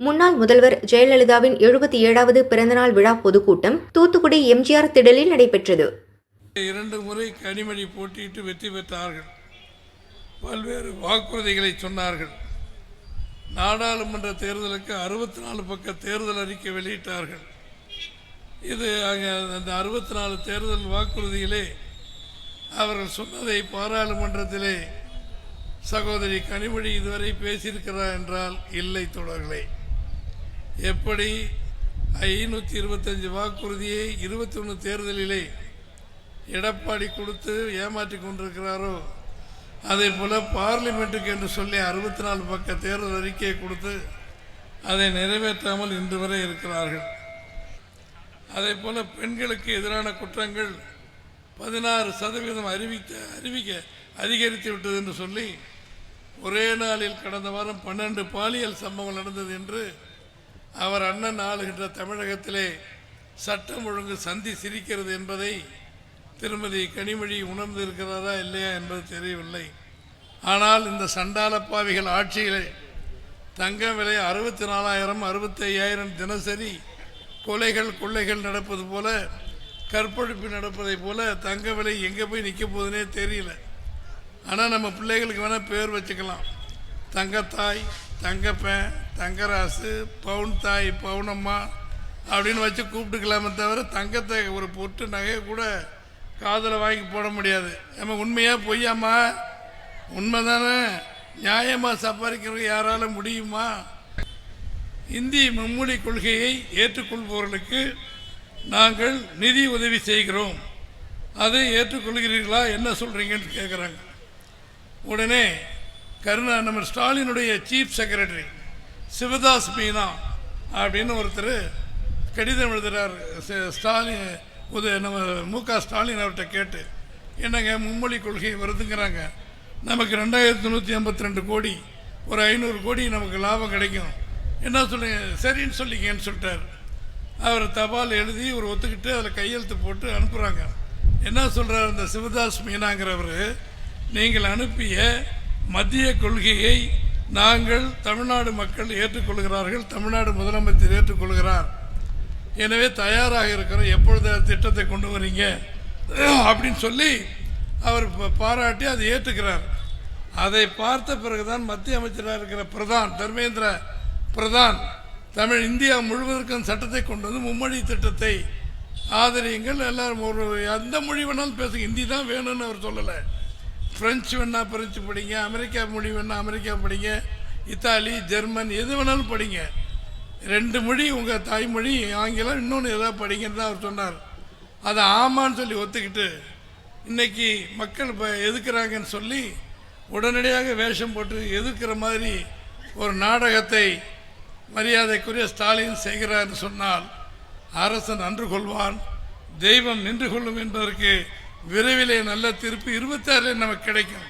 முன்னாள் முதல்வர் ஜெயலலிதாவின் எழுபத்தி ஏழாவது பிறந்தநாள் விழா பொதுக்கூட்டம் தூத்துக்குடி எம்ஜிஆர் திடலில் நடைபெற்றது. இரண்டு முறை கனிமொழி போட்டியிட்டு வெற்றி பெற்றார்கள். பல்வேறு வாக்குறுதிகளை சொன்னார்கள். நாடாளுமன்ற தேர்தலுக்கு அறுபத்தி நாலு பக்க தேர்தல் அறிக்கை வெளியிட்டார்கள். இது அங்கே அந்த அறுபத்தி நாலு தேர்தல் வாக்குறுதியிலே அவர்கள் சொன்னதை பாராளுமன்றத்திலே சகோதரி கனிமொழி இதுவரை பேசியிருக்கிறார் என்றால் இல்லை தொடர்களே எப்படி ஐநூற்றி இருபத்தஞ்சு வாக்குறுதியை இருபத்தி ஒன்று தேர்தலிலே எடப்பாடி கொடுத்து ஏமாற்றி கொண்டிருக்கிறாரோ அதே போல் பார்லிமெண்ட்டுக்கு என்று சொல்லி அறுபத்தி நாலு பக்க தேர்தல் அறிக்கையை கொடுத்து அதை நிறைவேற்றாமல் இன்று வரை இருக்கிறார்கள். அதே போல் பெண்களுக்கு எதிரான குற்றங்கள் பதினாறு சதவீதம் அறிவித்த அறிவிக்க அதிகரித்து விட்டது என்று சொல்லி ஒரே நாளில் கடந்த வாரம் பன்னெண்டு பாலியல் சம்பவங்கள் நடந்தது என்று அவர் அண்ணன் ஆளுகின்ற தமிழகத்திலே சட்டம் ஒழுங்கு சந்தி சிரிக்கிறது என்பதை திருமதி கனிமொழி உணர்ந்திருக்கிறாரா இல்லையா என்பது தெரியவில்லை. ஆனால் இந்த சண்டாளப்பாவிகள் ஆட்சியிலே தங்க விலை அறுபத்தி நாலாயிரம் அறுபத்தி ஐயாயிரம் தினசரி கொலைகள் கொள்ளைகள் நடப்பது போல கற்பழிப்பு நடப்பதை போல தங்க விலை எங்கே போய் நிற்க போகுதுன்னே தெரியல. ஆனால் நம்ம பிள்ளைகளுக்கு வேணால் பேர் வச்சுக்கலாம். தங்கத்தாய் தங்கப்பேன் தங்கராசு பவுன் தாய் பவுனம்மா அப்படின்னு வச்சு கூப்பிட்டுக்கலாமே தவிர தங்கத்தை ஒரு பொட்டு நகையை கூட காதில் வாங்கி போட முடியாது. நம்ம உண்மையாக பொய்யாம்மா? உண்மைதானே? நியாயமாக சம்பாதிக்கிறவங்க யாரால முடியுமா? இந்திய மும்மொழி கொள்கையை ஏற்றுக்கொள்பவர்களுக்கு நாங்கள் நிதி உதவி செய்கிறோம். அதை ஏற்றுக்கொள்கிறீர்களா? என்ன சொல்கிறீங்கன்னு கேட்குறாங்க உடனே கருணா நம்ம ஸ்டாலினுடைய சீஃப் செக்ரட்டரி சிவதாஸ் மீனா அப்படின்னு ஒருத்தர் கடிதம் எழுதுகிறார் ஸ்டாலின் உத நம்ம மு க ஸ்டாலின் அவர்கிட்ட கேட்டு என்னங்க மும்மொழி கொள்கை வருதுங்கிறாங்க. நமக்கு ரெண்டாயிரத்தி நூற்றி ஐம்பத்தி ரெண்டு கோடி ஒரு ஐநூறு கோடி நமக்கு லாபம் கிடைக்கும். என்ன சொல்லுங்க சரின்னு சொல்லிக்கன்னு சொல்லிட்டார். அவர் தபால் எழுதி ஒரு ஒத்துக்கிட்டு அதில் கையெழுத்து போட்டு அனுப்புகிறாங்க என்ன சொல்கிறார் அந்த சிவதாஸ் மீனாங்கிறவர் நீங்கள் அனுப்பிய மத்திய கொள்கையை நாங்கள் தமிழ்நாடு மக்கள் ஏற்றுக்கொள்கிறார்கள் தமிழ்நாடு முதலமைச்சர் ஏற்றுக்கொள்கிறார். எனவே தயாராக இருக்கிறோம். எப்பொழுது திட்டத்தை கொண்டு வரீங்க அப்படின்னு சொல்லி அவர் பாராட்டி அதை ஏற்றுக்கிறார். அதை பார்த்த பிறகுதான் மத்திய அமைச்சராக இருக்கிற பிரதான் தர்மேந்திர பிரதான் தமிழ் இந்தியா முழுவதற்கும் சட்டத்தை கொண்டு வந்து மும்மொழி திட்டத்தை ஆதரியுங்கள். எல்லாரும் ஒரு எந்த மொழி வேணாலும் பேசுங்க. ஹிந்தி தான் வேணும்னு அவர் சொல்லலை. ஃப்ரெஞ்சு வேணால் ஃப்ரெஞ்சு படிங்க அமெரிக்கா மொழி வேணால் அமெரிக்கா படிங்க இத்தாலி ஜெர்மன் எது வேணாலும் படிங்க. ரெண்டு மொழி உங்கள் தாய்மொழி ஆங்கிலம் இன்னொன்று எதாவது படிங்கன்னு தான் அவர் சொன்னார். அதை ஆமான்னு சொல்லி ஒத்துக்கிட்டு இன்றைக்கி மக்கள் இப்போ எதுக்குறாங்கன்னு சொல்லி உடனடியாக வேஷம் போட்டு எதுக்கிற மாதிரி ஒரு நாடகத்தை மரியாதைக்குரிய ஸ்டாலின் செய்கிறார் சொன்னால் அரசன் அன்று கொள்வான் தெய்வம் நின்று கொள்ளும் என்பதற்கு விரைவிலே நல்ல தீர்ப்பு இருபத்தாறில் நமக்கு கிடைக்கும்.